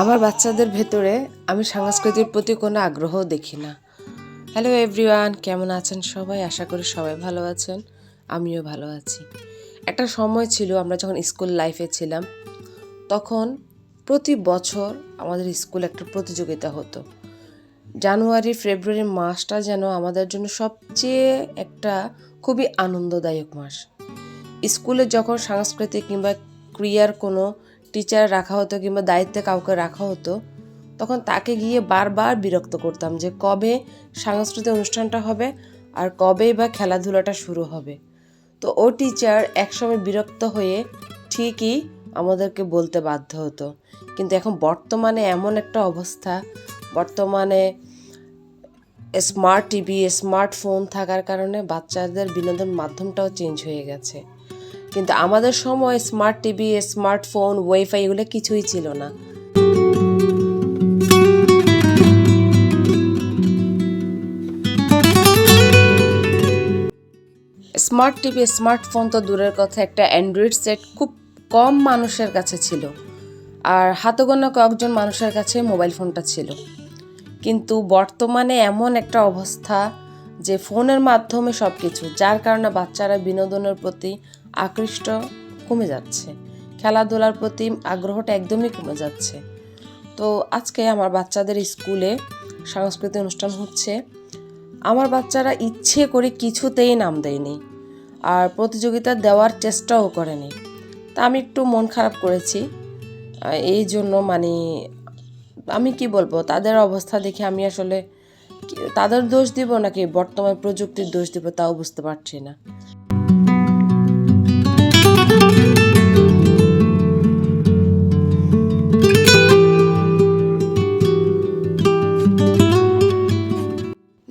আমার বাচ্চাদের ভেতরে আমি সংস্কৃতির প্রতি কোনো আগ্রহ দেখি না। হ্যালো এভরিওয়ান কেমন আছেন সবাই? আশা করি সবাই ভালো আছেন। আমিও ভালো আছি। একটা সময় ছিল আমরা যখন স্কুল লাইফে ছিলাম, তখন প্রতি বছর আমাদের স্কুল একটা প্রতিযোগিতা হতো। জানুয়ারি, ফেব্রুয়ারি মাসটা যেন আমাদের জন্য সবচেয়ে একটা খুবই আনন্দদায়ক মাস। স্কুলে যখন সাংস্কৃতিক কিংবা ক্রিয়ার কোনো টিচার রাখা হতো কিংবা দায়িত্বে কাউকে রাখা হতো, তখন তাকে গিয়ে বারবার বিরক্ত করতাম যে কবে সাংস্কৃতিক অনুষ্ঠানটা হবে আর কবেই বা খেলাধুলাটা শুরু হবে। তো ও টিচার একসময় বিরক্ত হয়ে ঠিকই আমাদেরকে বলতে বাধ্য হতো। কিন্তু এখন বর্তমানে এমন একটা অবস্থা, বর্তমানে স্মার্ট টিভি স্মার্টফোন থাকার কারণে বাচ্চাদের বিনোদন মাধ্যমটাও চেঞ্জ হয়ে গেছে। কিন্তু আমাদের সময় স্মার্ট টিভি স্মার্টফোন ওয়াইফাই এগুলো কিছুই ছিল না। স্মার্ট টিভি স্মার্টফোন তো দূরের কথা, একটা অ্যান্ড্রয়েড সেট খুব কম মানুষের কাছে ছিল। আর হাতে গোনা কয়েকজন মানুষের কাছে মোবাইল ফোনটা ছিল। কিন্তু বর্তমানে এমন একটা অবস্থা যে ফোনের মাধ্যমে সব কিছু যার কারণে বাচ্চারা বিনোদনের প্রতি আকৃষ্ট কমে যাচ্ছে। খেলাধুলার প্রতি আগ্রহটা একদমই কমে যাচ্ছে। তো আজকে আমার বাচ্চাদের স্কুলে সাংস্কৃতিক অনুষ্ঠান হচ্ছে। আমার বাচ্চারা ইচ্ছে করে কিছুতেই নাম দেয়নি আর প্রতিযোগিতা দেওয়ার চেষ্টাও করেনি। তা আমি একটু মন খারাপ করেছি। এই জন্য মানে আমি কি বলব, তাদের অবস্থা দেখে আমি আসলে তাদের দোষ দিব নাকি বর্তমান প্রযুক্তির দোষ দিব তাও বুঝতে পারছি না।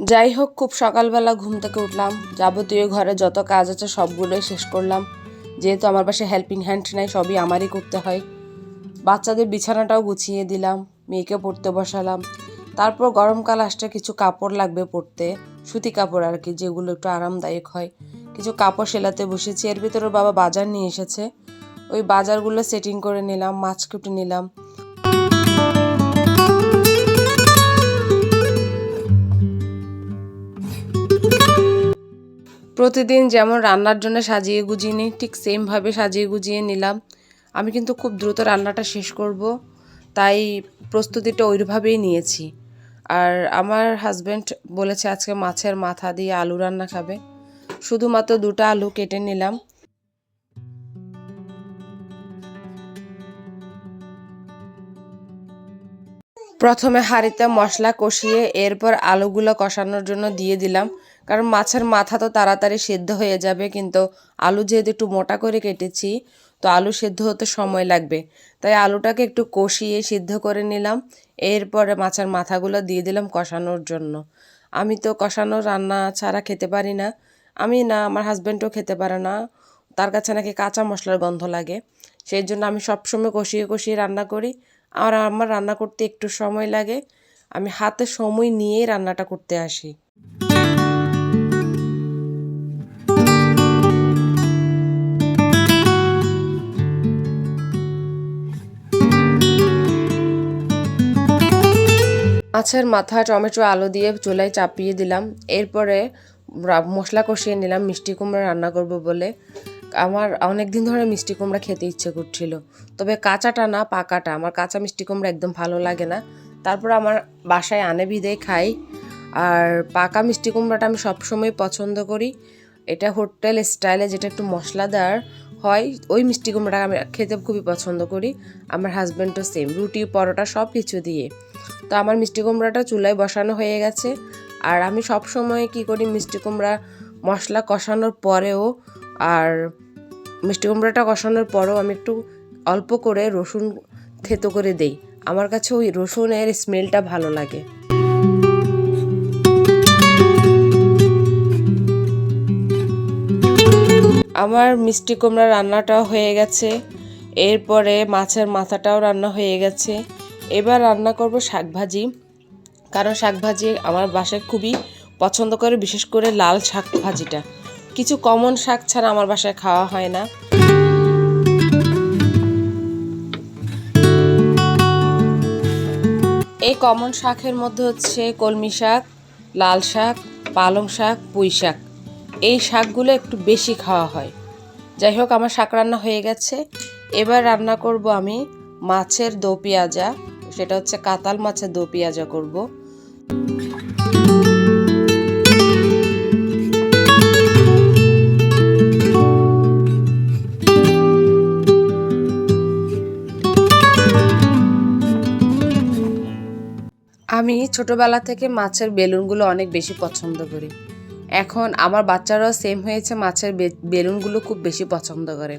যাই হোক খুব সকালবেলা ঘুম থেকে উঠলাম। যাবতীয় ঘরে যত কাজ আছে সবগুলোই শেষ করলাম। যেহেতু আমার পাশে হেল্পিং হ্যান্ড নাই, সবই আমারই করতে হয়। বাচ্চাদের বিছানাটাও গুছিয়ে দিলাম, মেয়েকে পড়তে বসালাম। তারপর গরমকাল আসতে কিছু কাপড় লাগবে পরতে সুতি কাপড় আর কি, যেগুলো একটু আরামদায়ক হয়। কিছু কাপড় সেলাতে বসেছি, এর ভিতরে বাবা বাজার নিয়ে এসেছে। ওই বাজারগুলো সেটিং করে নিলাম, মাছ কেটে নিলাম। প্রতিদিন যেমন রান্নার জন্য সাজিয়ে গুজিয়ে নিই, ঠিক সেমভাবে সাজিয়ে গুজিয়ে নিলাম। আমি কিন্তু খুব দ্রুত রান্নাটা শেষ করব, তাই প্রস্তুতিটা ওইভাবেই নিয়েছি। আর আমার হাজব্যান্ড বলেছে, আজকে মাছের মাথা দিয়ে আলু রান্না খাবে। শুধুমাত্র দুটো আলু কেটে নিলাম। প্রথমে হাঁড়িতে মশলা কষিয়ে এরপর আলুগুলো কষানোর জন্য দিয়ে দিলাম। কারণ মাছের মাথা তো তাড়াতাড়ি সেদ্ধ হয়ে যাবে, কিন্তু আলু যেহেতু একটু মোটা করে কেটেছি, তো আলু সেদ্ধ হতে সময় লাগবে। তাই আলুটাকে একটু কষিয়ে সিদ্ধ করে নিলাম। এরপরে মাছের মাথাগুলো দিয়ে দিলাম কষানোর জন্য। আমি তো কষানো রান্না ছাড়া খেতে পারি না। আমি না, আমার হাজব্যান্ডও খেতে পারে না। তার কাছে নাকি কাঁচা মশলার গন্ধ লাগে। সেই জন্য আমি সবসময় কষিয়ে কষিয়ে রান্না করি। আর আমার রান্না করতে একটু সময় লাগে। আমি হাতে সময় নিয়েই রান্নাটা করতে আসি। মাছের মাথা টমেটো আলু দিয়ে চুলায় চাপিয়ে দিলাম। এরপরে মশলা কষিয়ে নিলাম, মিষ্টি কুমড়া রান্না করব বলে। আমার অনেক দিন ধরে মিষ্টি কুমড়া খেতে ইচ্ছে করছিল। তবে কাঁচাটা না, পাকাটা। আমার কাঁচা মিষ্টি কুমড়া একদম ভালো লাগে না। তারপর আমার বাসায় আনে বিদেই খাই। আর পাকা মিষ্টি কুমড়াটা আমি সবসময় পছন্দ করি। এটা হোটেল স্টাইলে যেটা একটু মশলাদার হয়, ওই মিষ্টি কুমড়াটা আমি খেতে খুবই পছন্দ করি। আমার হাজব্যান্ডও সেম রুটি, পরোটা সব কিছু দিয়ে। তো আমার মিষ্টি কুমড়াটা চুলায় বসানো হয়ে গেছে। আর আমি সব সময় কি করি, মিষ্টি কুমড়া মশলা কষানোর পরেও আর মিষ্টি কুমড়াটা কষানোর পরেও আমি একটু অল্প করে রসুন থেতো করে দেই। আমার কাছে ওই রসুনের স্মেলটা ভালো লাগে। আমার মিষ্টি কুমড়া রান্নাটাও হয়ে গেছে। এরপরে মাছের মাথাটাও রান্না হয়ে গেছে। এবার রান্না করব শাকভাজি। কারণ শাকভাজি আমার বাসায় খুবই পছন্দ করে, বিশেষ করে লাল শাক ভাজিটা কিছু কমন শাক ছাড়া আমার বাসায় খাওয়া হয় না। এই কমন শাকের মধ্যে হচ্ছে কলমি শাক, লাল শাক, পালং শাক, পুঁই শাক। এই শাকগুলো একটু বেশি খাওয়া হয়। যাই হোক, আমার শাক রান্না হয়ে গেছে। এবার রান্না করব আমি মাছের দো পেঁয়াজা, সেটা হচ্ছে কাতাল মাছের দো পেঁয়াজা করব। আমি ছোটবেলা থেকে মাছের বেলুনগুলো অনেক বেশি পছন্দ করি। এখন আমার বাচ্চারাও সেম হয়েছে, মাছের বেলুনগুলো খুব বেশি পছন্দ করে।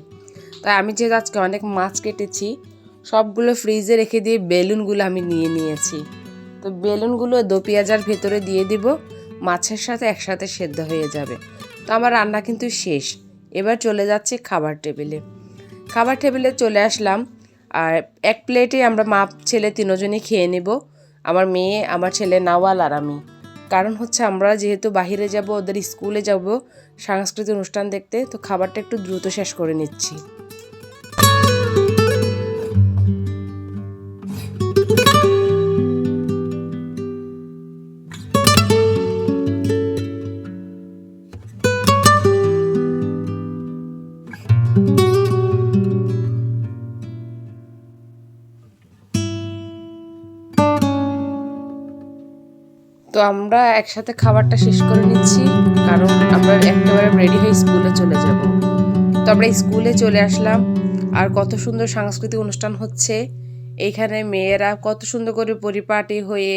তাই আমি যেহেতু আজকে অনেক মাছ কেটেছি, সবগুলো ফ্রিজে রেখে দিয়ে বেলুনগুলো আমি নিয়ে নিয়েছি। তো বেলুনগুলো দো পেঁয়াজার ভেতরে দিয়ে দিব, মাছের সাথে একসাথে সেদ্ধ হয়ে যাবে। তো আমার রান্না কিন্তু শেষ। এবার চলে যাচ্ছি খাবার টেবিলে। খাবার টেবিলে চলে আসলাম আর এক প্লেটে আমরা মা ছেলে তিনজনই খেয়ে নেব। আমার মেয়ে, আমার ছেলে নাওয়াল আর আমি। কারণ হচ্ছে আমরা যেহেতু বাইরে যাব, ওদের স্কুলে যাব, সাংস্কৃতিক অনুষ্ঠান দেখতে, তো খাবারটা একটু দ্রুত শেষ করে নিচ্ছি। তো আমরা একসাথে খাবারটা শেষ করে নিচ্ছি, কারণ আমরা একেবারে রেডি হয়ে স্কুলে চলে যাব। তো আমরা স্কুলে চলে আসলাম, আর কত সুন্দর সাংস্কৃতিক অনুষ্ঠান হচ্ছে। এইখানে মেয়েরা কত সুন্দর করে পরিপাটি হয়ে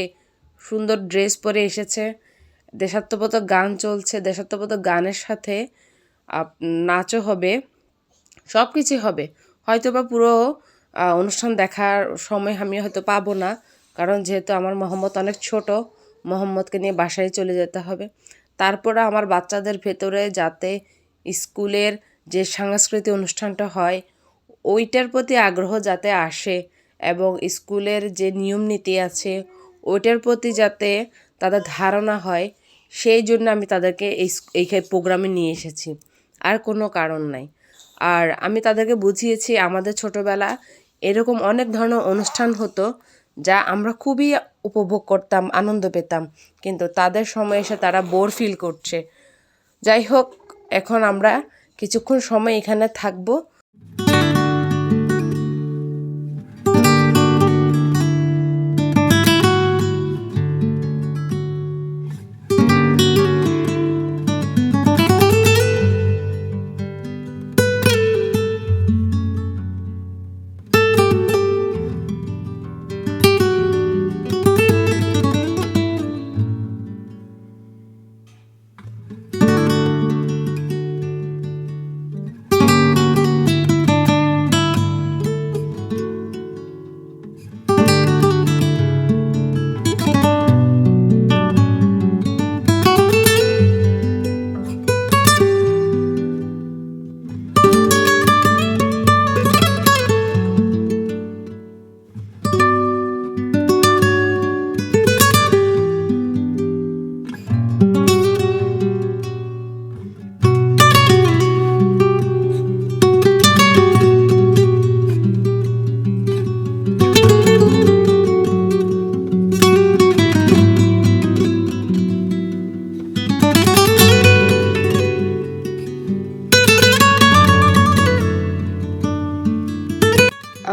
সুন্দর ড্রেস পরে এসেছে। দেশাত্মবোধক গান চলছে, দেশাত্মবোধক গানের সাথে নাচও হবে সব কিছুই হবে। হয়তো বা পুরো অনুষ্ঠান দেখার সময় আমি হয়তো পাবো না, কারণ যেহেতু আমার মোহাম্মদ অনেক ছোট মোহাম্মদকে নিয়ে বাসায় চলে যেতে হবে। তারপরে আমার বাচ্চাদের ভেতরে যাতে স্কুলের যে সাংস্কৃতিক অনুষ্ঠানটা হয়, ওইটার প্রতি আগ্রহ যাতে আসে এবং স্কুলের যে নিয়ম নীতি আছে, ওইটার প্রতি যাতে তাদের ধারণা হয়, সেই জন্য আমি তাদেরকে এই এই প্রোগ্রামে নিয়ে এসেছি। আর কোনো কারণ নাই। আর আমি তাদেরকে বুঝিয়েছি, আমাদের ছোটোবেলা এরকম অনেক ধরনের অনুষ্ঠান হতো যা আমরা খুবই উপভোগ করতাম, আনন্দ পেতাম। কিন্তু তাদের সময় এসে তারা বোর ফিল করছে। যাই হোক, এখন আমরা কিছুক্ষণ সময় এখানে থাকব।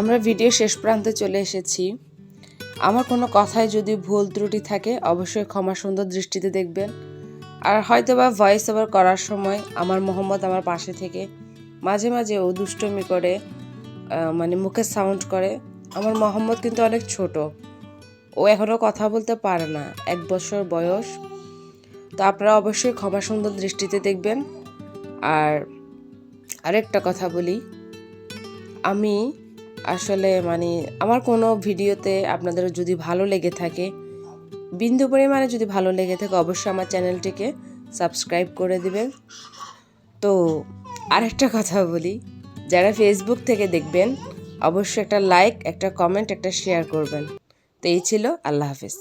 আমরা ভিডিও শেষ প্রান্তে চলে এসেছি। আমার কোনো কথায় যদি ভুল ত্রুটি থাকে, অবশ্যই ক্ষমা সুন্দর দৃষ্টিতে দেখবেন। আর হয়তো বা ভয়েস ওভার করার সময় আমার মোহাম্মদ আমার পাশে থেকে মাঝে মাঝে ও দুষ্টমি করে মানে মুখে সাউন্ড করে। আমার মোহাম্মদ কিন্তু অনেক ছোট। ও এখনও কথা বলতে পারে না। এক বছর বয়স। তো আপনারা অবশ্যই ক্ষমা সুন্দর দৃষ্টিতে দেখবেন। আর আরেকটা কথা বলি। আমি আসলে মানে আমার কোনো ভিডিওতে আপনাদের যদি ভালো লেগে থাকে, বিন্দু পরিমাণে যদি ভালো লেগে থাকে অবশ্যই আমার চ্যানেলটিকে সাবস্ক্রাইব করে দিবেন। তো আরেকটা কথা বলি, যারা ফেসবুক থেকে দেখবেন, অবশ্যই একটা লাইক একটা কমেন্ট একটা শেয়ার করবেন। তো এই ছিল, আল্লাহ হাফিজ।